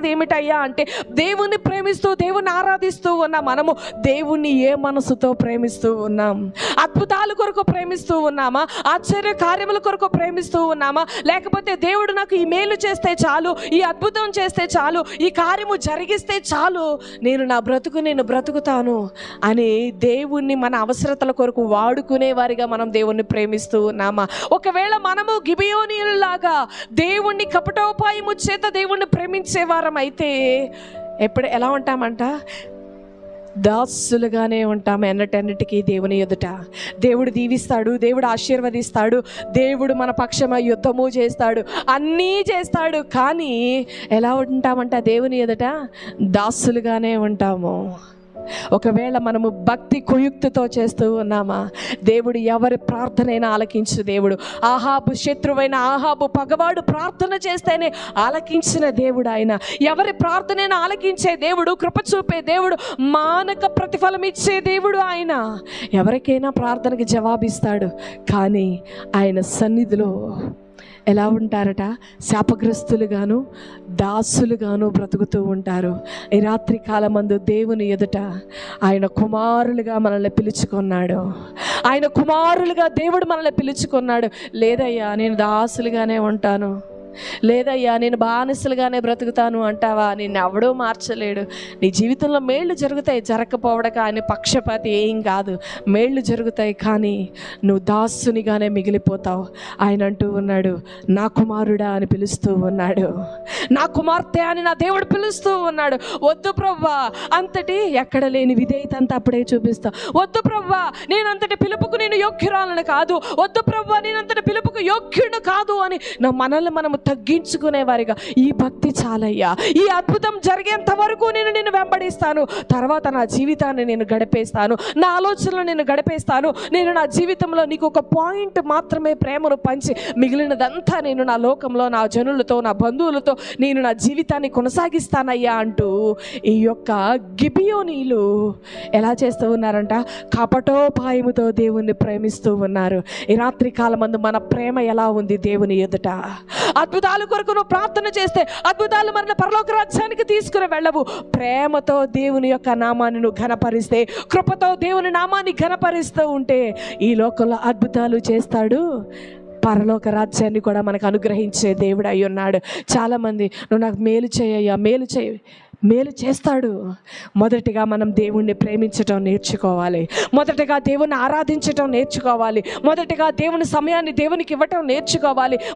ఏమిటయ్యా అంటే దేవుణ్ణి ప్రేమిస్తూ దేవుణ్ణి ఆరాధిస్తూ ఉన్నాం మనము దేవుణ్ణి ఏ మనసుతో ప్రేమిస్తూ ఉన్నాం? అద్భుతాల కొరకు ప్రేమిస్తూ ఉన్నామా? ఆశ్చర్య కార్యముల కొరకు ప్రేమిస్తూ ఉన్నామా? లేకపోతే దేవుడు నాకు ఈ మేలు చేస్తే చాలు ఈ అద్భుతం చేస్తే చాలు ఈ కార్యము జరిగిస్తే చాలు నేను నా బ్రతుకు నేను బ్రతుకుతాను అని దేవుణ్ణి మన అవసరతల కొరకు వాడుకునే వారిగా మనం దేవుణ్ణి ప్రేమిస్తూ ఉన్నామా? ఒకవేళ మనము గిబియోనీలాగా దేవుణ్ణి కపటోపాయము చేత దేవుణ్ణి ప్రేమించేవారు ప్రకారం అయితే ఎప్పుడు ఎలా ఉంటామంట? దాసులుగానే ఉంటాం ఎన్నటన్నిటికీ దేవుని ఎదుట. దేవుడు దీవిస్తాడు దేవుడు ఆశీర్వదిస్తాడు దేవుడు మన పక్షమై యుద్ధము చేస్తాడు అన్నీ చేస్తాడు. కానీ ఎలా ఉంటామంట దేవుని ఎదుట? దాసులుగానే ఉంటాము. ఒకవేళ మనము భక్తి కుయుక్తితో చేస్తూ ఉన్నామా? దేవుడు ఎవరి ప్రార్థనైనా ఆలకించు దేవుడు. ఆహాబు శత్రువైన ఆహాబు పగవాడు ప్రార్థన చేస్తేనే ఆలకించిన దేవుడు ఆయన. ఎవరి ప్రార్థనైనా ఆలకించే దేవుడు కృప చూపే దేవుడు మానక ప్రతిఫలం ఇచ్చే దేవుడు ఆయన. ఎవరికైనా ప్రార్థనకి జవాబిస్తాడు. కానీ ఆయన సన్నిధిలో ఎలా ఉంటారట? శాపగ్రస్తులుగాను దాసులుగాను బ్రతుకుతూ ఉంటారు. ఈ రాత్రి కాలమందు దేవుని ఎదుట ఆయన కుమారులుగా మనల్ని పిలుచుకున్నాడు. ఆయన కుమారులుగా దేవుడు మనల్ని పిలుచుకున్నాడు. లేదయ్యా నేను దాసులుగానే ఉంటాను. లేదయ్యా నేను బానిసలుగానే బ్రతుకుతాను అంటావా? నిన్ను ఎవడో మార్చలేడు. నీ జీవితంలో మేళ్ళు జరుగుతాయి జరగకపోవడక ఆయన పక్షపాతి ఏం కాదు. మేళ్ళు జరుగుతాయి కానీ నువ్వు దాసునిగానే మిగిలిపోతావు. ఆయన అంటూ ఉన్నాడు నా కుమారుడా అని పిలుస్తూ ఉన్నాడు. నా కుమార్తె అని నా దేవుడు పిలుస్తూ ఉన్నాడు. వద్దు ప్రవ్వా అంతటి ఎక్కడ లేని విధేయత అంతా అప్పుడే చూపిస్తా. వద్దు ప్రవ్వా నేను అంతటి పిలుపుకు నేను యోగ్యురాలను కాదు. వద్దు ప్రవ్వా నేను అంతటి పిలుపుకు యోగ్యుడు కాదు అని నా మనల్ని మనము తగ్గించుకునే వారిగా ఈ భక్తి చాలయ్యా. ఈ అద్భుతం జరిగేంత వరకు నేను నిన్ను వెంబడిస్తాను. తర్వాత నా జీవితాన్ని నేను గడిపేస్తాను. నా ఆలోచనలు నేను గడిపేస్తాను. నేను నా జీవితంలో నీకు ఒక పాయింట్ మాత్రమే ప్రేమను పంచి మిగిలినదంతా నేను నా లోకంలో నా జనులతో నా బంధువులతో నేను నా జీవితాన్ని కొనసాగిస్తానయ్యా అంటూ ఈ యొక్క గిబియోనీలు ఎలా చేస్తూ ఉన్నారంట? కపటోపాయముతో దేవుణ్ణి ప్రేమిస్తూ ఉన్నారు. ఈ రాత్రి కాలమందు మన ప్రేమ ఎలా ఉంది దేవుని ఎదుట? అద్భుతాల కొరకు నువ్వు ప్రార్థన చేస్తే అద్భుతాలు మన పరలోక రాజ్యానికి తీసుకుని వెళ్ళవు. ప్రేమతో దేవుని యొక్క నామాన్ని నువ్వు ఘనపరిస్తే కృపతో దేవుని నామాన్ని ఘనపరిస్తూ ఉంటే ఈ లోకంలో అద్భుతాలు చేస్తాడు. పరలోక రాజ్యాన్ని కూడా మనకు అనుగ్రహించే దేవుడు అయి ఉన్నాడు. చాలామంది నువ్వు నాకు మేలు చేయయ్యా మేలు చేయ మేలు చేస్తాడు. మొదటిగా మనం దేవుణ్ణి ప్రేమించటం నేర్చుకోవాలి. మొదటగా దేవుణ్ణి ఆరాధించటం నేర్చుకోవాలి. మొదటగా దేవుని సమయాన్ని దేవునికి ఇవ్వటం నేర్చుకోవాలి.